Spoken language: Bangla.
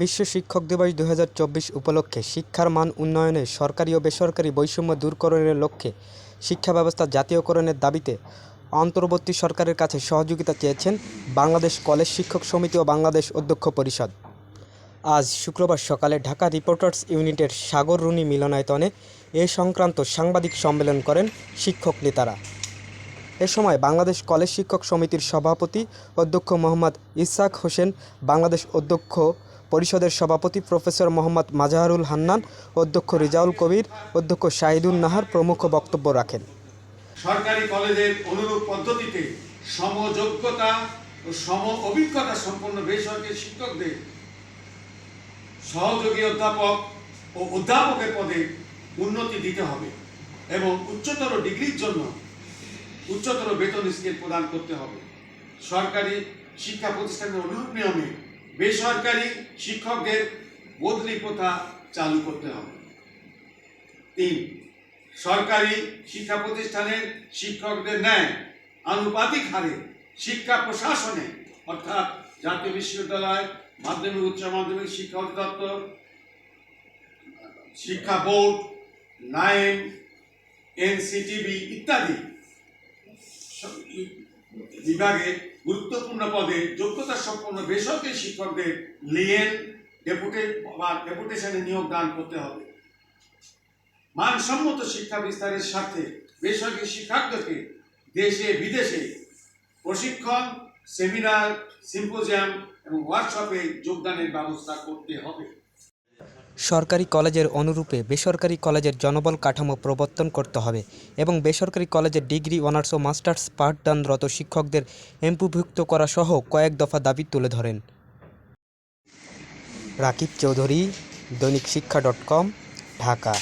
বিশ্ব শিক্ষক দিবস দু হাজার চব্বিশ উপলক্ষে শিক্ষার মান উন্নয়নে সরকারি ও বেসরকারি বৈষম্য দূরকরণের লক্ষ্যে শিক্ষা ব্যবস্থা জাতীয়করণের দাবিতে অন্তর্বর্তী সরকারের কাছে সহযোগিতা চেয়েছেন বাংলাদেশ কলেজ শিক্ষক সমিতি ও বাংলাদেশ অধ্যক্ষ পরিষদ। আজ শুক্রবার সকালে ঢাকা রিপোর্টার্স ইউনিটের সাগর রুনি মিলনায়তনে এ সংক্রান্ত সাংবাদিক সম্মেলন করেন শিক্ষক নেতারা। এ সময় বাংলাদেশ কলেজ শিক্ষক সমিতির সভাপতি অধ্যক্ষ মোহাম্মদ ইসাক হোসেন, বাংলাদেশ অধ্যক্ষ পরিষদের সভাপতি প্রফেসর মোহাম্মদ মাজাহারুল হান্নান, অধ্যক্ষ রিজাউল কবির, অধ্যক্ষ শাহিদুন নাহার প্রমুখ বক্তব্য রাখেন। সরকারি কলেজের অনুরূপ পদ্ধতিতে সমযোগ্যতা ও সম অভিজ্ঞতা সম্পন্ন বেসরকারি শিক্ষকদের সহযোগী অধ্যাপক ও অধ্যাপকের পদে উন্নতি দিতে হবে এবং উচ্চতর ডিগ্রির জন্য উচ্চতর বেতন স্কেল প্রদান করতে হবে। সরকারি শিক্ষা প্রতিষ্ঠানের অনুরূপ নিয়মে বেসরকারি শিক্ষকদের বদলি প্রথা চালু করতে হবে। তিন, সরকারি শিক্ষা প্রতিষ্ঠানের শিক্ষকদের ন্যায় আনুপাতিক হারে শিক্ষা প্রশাসনে, অর্থাৎ জাতীয় বিশ্ববিদ্যালয়, মাধ্যমিক, উচ্চ মাধ্যমিক শিক্ষা অধিদপ্তর, শিক্ষা বোর্ড, নাইন, এনসিটিভি ইত্যাদি বিভাগে গুরুত্বপূর্ণ পদে যোগ্যতা সম্পন্ন বেসরকারি শিক্ষকদের লিয়েন ডেপুটে বা ডেপুটেশনে নিয়োগ দান করতে হবে। মানসম্মত শিক্ষা বিস্তারের সাথে বেসরকারি শিক্ষকদেরকে দেশে, বিদেশে প্রশিক্ষণ, সেমিনার, সিম্পোজিয়াম এবং ওয়ার্কশপে যোগদানের ব্যবস্থা করতে হবে। সরকারি কলেজের অনুরূপে বেসরকারি কলেজের জনবল কাঠামো প্রবর্তন করতে হবে এবং বেসরকারি কলেজের ডিগ্রি, অনার্স ও মাস্টার্স পাঠদানরত শিক্ষকদের এমপিভুক্ত করা সহ কয়েক দফা দাবি তুলে ধরেন। রাকিব চৌধুরী, দৈনিক শিক্ষা ডট কম, ঢাকা।